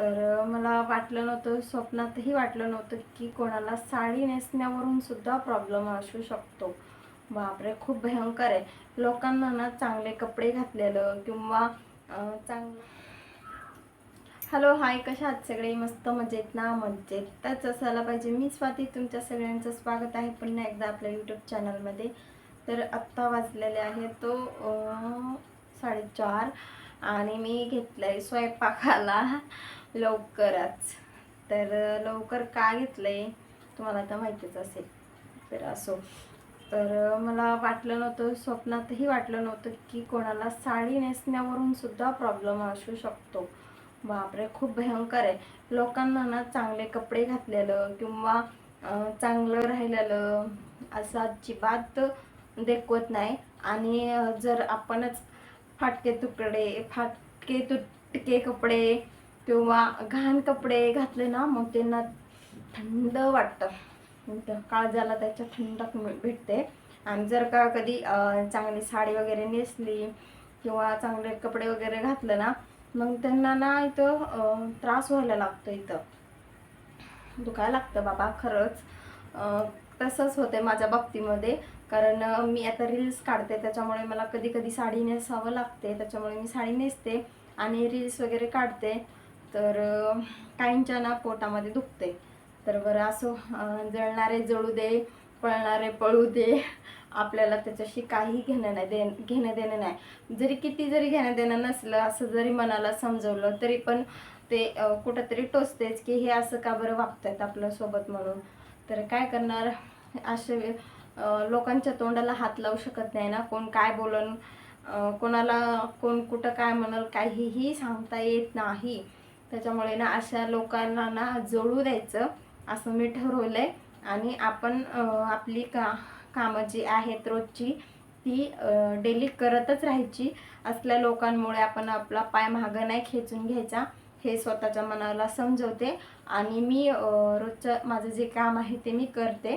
तर मला वाटलं नव्हतं स्वप्नातही वाटलं नव्हतं की कोणाला साडी नेसण्यावरून सुद्धा प्रॉब्लेम असू शकतो. बापरे खूप भयंकर आहे. लोकांना ना चांगले कपडे घातलेलं किंवा चांगलं हॅलो हाय कशा आहात सगळे? मस्त मजेत ना? मजेत त्याच असायला पाहिजे. मी स्वाती तुमच्या सगळ्यांचं स्वागत आहे पुन्हा एकदा आपल्या यूट्यूब चॅनलमध्ये तर आत्ता वाजलेले आहे तो साडेचार आणि मी घेतलं आहे स्वयंपाकाला. लवकरच. तर लवकर का घेतलं आहे तुम्हाला तर माहितीच असेल. तर असो. तर मला वाटलं नव्हतं स्वप्नातही वाटलं नव्हतं की कोणाला साडी नेसण्यावरून सुद्धा प्रॉब्लेम असू शकतो. बापरे खूप भयंकर आहे. लोकांना ना चांगले कपडे घातलेलं किंवा चांगलं राहिलेलं असं अजिबात देखवत नाही. आणि जर आपणच फाटके तुकडे फाटके तुटके कपडे किंवा घाण कपडे घातले ना मग त्यांना थंड वाटतं. काळजाला त्याच्या थंडक भेटते. आणि जर का कधी चांगली साडी वगैरे नेसली किंवा चांगले कपडे वगैरे घातलं ना मग त्यांना ना इथं त्रास व्हायला लागतो इथं. दुखायला लागतं बाबा खरंच. तसंच होते माझ्या बाबतीमध्ये. कारण मी आता रील्स काढते त्याच्यामुळे मला कधी कधी साडी नेसावं लागते. त्याच्यामुळे मी साडी नेसते आणि रील्स वगैरे काढते. तर काहींच्या ना पोटामध्ये दुखते. तर बरं असो जळणारे जळू दे पळणारे पळू दे आपल्याला त्याच्याशी काही घेणं नाही दे घेणं देणं नाही. जरी किती जरी घेणं देणं नसलं असं जरी मनाला समजवलं तरी पण ते कुठंतरी टोचतेच की हे असं का बरं वागतायत आपल्यासोबत म्हणून. तर काय करणार? असे लोकांच्या तोंडाला हात लावू शकत नाही ना. कोण काय बोलन कोणाला कोण कुठं काय म्हणाल काहीही सांगता येत नाही. त्याच्यामुळे ना अशा लोकांना ना जोडू द्यायचं असं मी ठरवलं आहे आणि आपण आपली का कामं जी आहेत रोजची ती डेली करतच राहायची. असल्या लोकांमुळे आपण आपला पाय मागं नाही खेचून घ्यायचा हे स्वतःच्या मनाला समजवते. आणि मी रोजचं माझं जे काम आहे ते मी करते.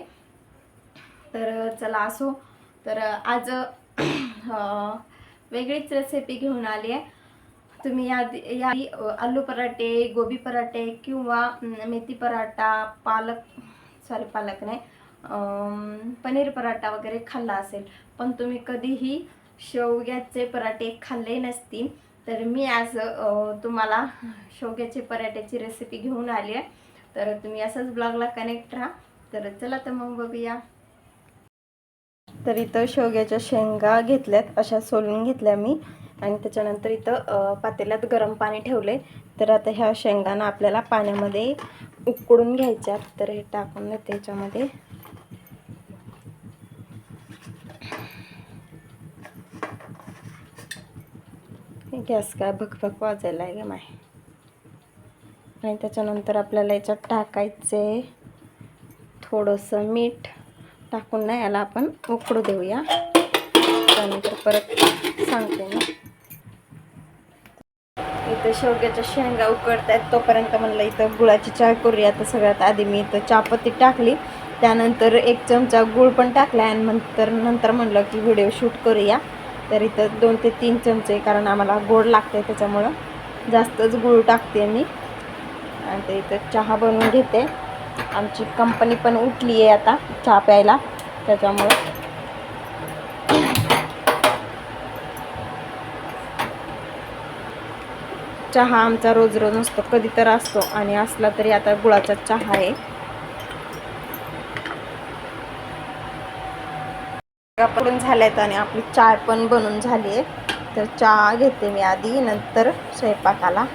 तर चला असो. तर आज वेगळीच रेसिपी घेऊन आली आहे तुम्ही या या आलू पराठे गोबी पराठे किंवा मेथी पराठा पालक सॉरी पालक नाही पनीर पराठा वगैरे खाल्ला असेल पण तुम्ही कधीही शेवग्याचे पराठे खाल्ले नसतील तर मी आज तुम्हाला शेवग्याचे पराठ्याची रेसिपी घेऊन आली आहे. तर तुम्ही असंच ब्लॉगला कनेक्ट राहा. तर चला तर मग बघूया. तर इथं शेवग्याच्या शेंगा घेतल्यात अशा सोलून घेतल्या मी. आणि त्याच्यानंतर इथं पातेल्यात गरम पाणी ठेवले तर आता ह्या शेंगांना आपल्याला पाण्यामध्ये उकडून घ्यायच्या तर हे टाकून देते याच्यामध्ये. गॅस काय भकभक वाजायला आहे ग माय. आणि त्याच्यानंतर आपल्याला याच्यात टाकायचे थोडंसं मीठ टाकून ना याला आपण उकडू देऊया. त्यानंतर परत सांगते मी इथं शेवग्याच्या शेंगा उकडत आहेत तोपर्यंत म्हणलं इथं गुळाची चाय करूया. तर सगळ्यात आधी मी इथं चहापत्ती टाकली. त्यानंतर एक चमचा गुळ पण टाकला आणि नंतर नंतर म्हणलं की व्हिडिओ शूट करूया. तर इथं दोन ते तीन चमचे कारण आम्हाला गोड लागते त्याच्यामुळं. जास्तच गुळ टाकते मी. आणि ते इथं चहा बनवून घेते. आमची कंपनी पण उठली आहे आता चहा प्यायला. त्याच्यामुळं चहा आमचा रोज रोज नसतो कधी तर असतो आणि असला तरी आता गुळाचा चहा आहे. पडून झाल्यात आणि आपली चाय पण बनून झाली आहे. तर चहा घेते मी आधी नंतर स्वयंपाकाला.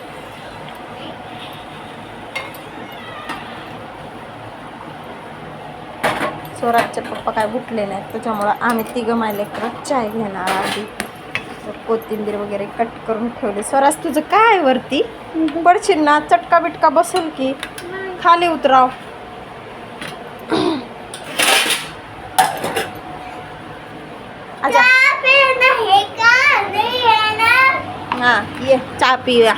स्वराजचे पप्पा काय भुटले नाहीत त्याच्यामुळं आम्ही तिघं मायले चाय घेणार आधी. कोथिंबीर वगैरे कट करून ठेवले. स्वराज तुझं काय वरती? पडशील ना? चटका बिटका बसेल की? खाली उतराव. हा ये. चहा पिऊया.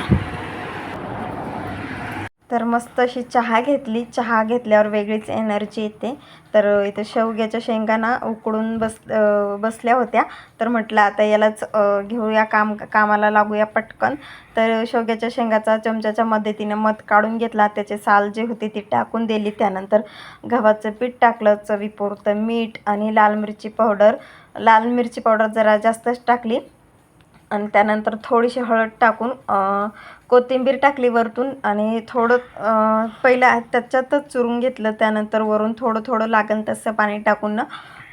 तर मस्त अशी चहा घेतली. चहा घेतल्यावर वेगळीच एनर्जी येते. तर इथं शेवग्याच्या शेंगा ना उकडून बस बसल्या होत्या. तर म्हटलं आता यालाच घेऊया काम कामाला लागूया पटकन. तर शेवग्याच्या शेंगाचा चमच्याच्या मदतीने मध काढून घेतला. त्याचे साल जे होते ती टाकून दिली. त्यानंतर गव्हाचं पीठ टाकलं. चवीपुरतं मीठ आणि लाल मिरची पावडर. लाल मिरची पावडर जरा जास्तच टाकली. आणि त्यानंतर थोडीशी हळद टाकून कोथिंबीर टाकली वरतून आणि थोडं पहिलं त्याच्यातच चुरून घेतलं. त्यानंतर वरून थोडं थोडं लागेल तसं पाणी टाकून ना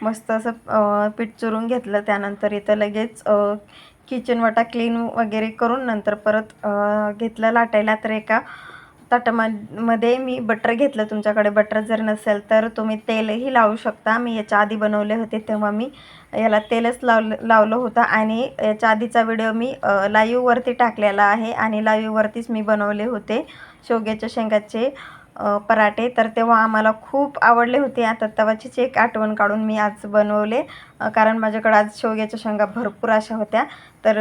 मस्त असं पीठ चुरून घेतलं. त्यानंतर इथं लगेच किचन वाटा क्लीन वगैरे करून नंतर परत घेतलं लाटायला. तर एका ताटामध्ये मी बटर घेतलं तुमच्याकडे बटर जर नसेल तर तुम्ही तेलही लावू शकता. मी याच्या आधी बनवले होते तेव्हा मी याला तेलच लावलं लावलं होतं आणि याच्या आधीचा व्हिडिओ मी लाईव्हवरती टाकलेला आहे आणि लाईव्हवरतीच मी बनवले होते शेवग्याच्या शेंगाचे पराठे. तर तेव्हा आम्हाला खूप आवडले होते. आता तवाचीच एक आठवण काढून मी आज बनवले. कारण माझ्याकडे आज शेवग्याच्या शेंगा भरपूर अशा होत्या. तर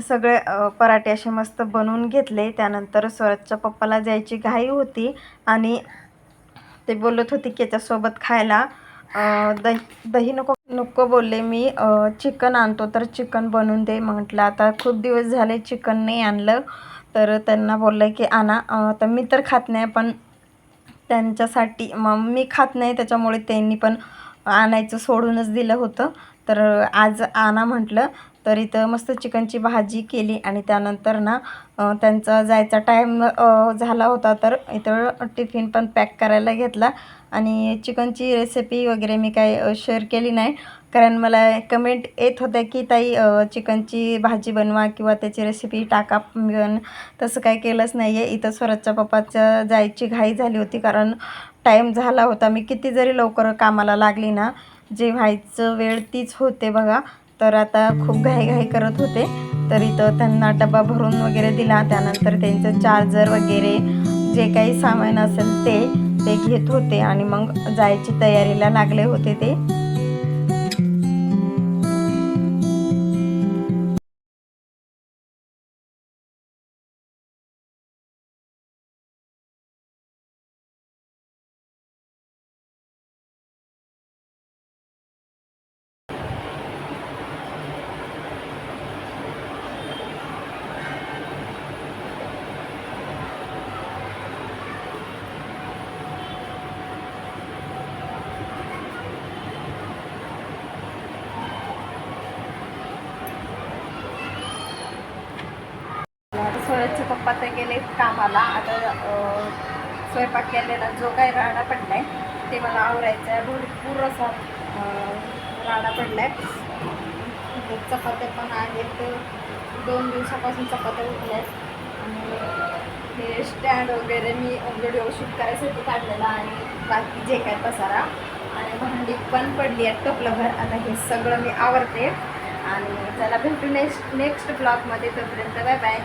सगळे पराठे असे मस्त बनवून घेतले. त्यानंतर स्वराजच्या पप्पाला जायची घाई होती आणि ते बोलत होते की याच्यासोबत खायला. दही दही नको नको बोलले मी. चिकन आणतो तर चिकन बनवून दे म्हटलं. आता खूप दिवस झाले चिकन नाही आणलं. तर त्यांना बोललं की आणा तर मी तर खात नाही पण त्यांच्यासाठी मग मी खात नाही त्याच्यामुळे त्यांनी पण आणायचं सोडूनच दिलं होतं. तर आज आणा म्हटलं. तर इथं मस्त चिकनची भाजी केली आणि त्यानंतर ना त्यांचा जायचा टाईम झाला होता तर इथं टिफिन पण पॅक करायला घेतला. आणि चिकनची रेसिपी वगैरे मी काय शेअर केली नाही. कारण मला कमेंट येत होत्या की ताई चिकनची भाजी बनवा किंवा त्याची रेसिपी टाका. पण तसं काय केलंच नाही आहे इथं स्वराजच्या पप्पाच्या जायची घाई झाली होती कारण टाईम झाला होता. मी किती जरी लवकर कामाला लागली ना जे व्हायचं वेळ तीच होते बघा. तर आता खूप घाईघाई करत होते. तर इथं त्यांना डबा भरून वगैरे दिला. त्यानंतर त्यांचं चार्जर वगैरे जे काही सामान असेल ते ते घेत होते आणि मग जायची तयारीला लागले होते ते. पप्पा तर गेले कामाला. आता स्वयंपाक केलेला जो काही राडा आहे ते मला आवडायचं आहे भरपूर असा अ, पडला आहे चपात्या पण आहेत. दोन दिवसापासून चपात्या उठल्या आहेत आणि हे स्टँड वगैरे मी व्हिडिओ शूट करायसाठी काढलेला आणि बाकी जे काय पसारा. आणि भांडी पण पडली आहेत टोपलंभर आता हे सगळं मी आवडते आणि चला भेटू नेक्स्ट नेक्स्ट ब्लॉगमध्ये तोपर्यंत बाय बाय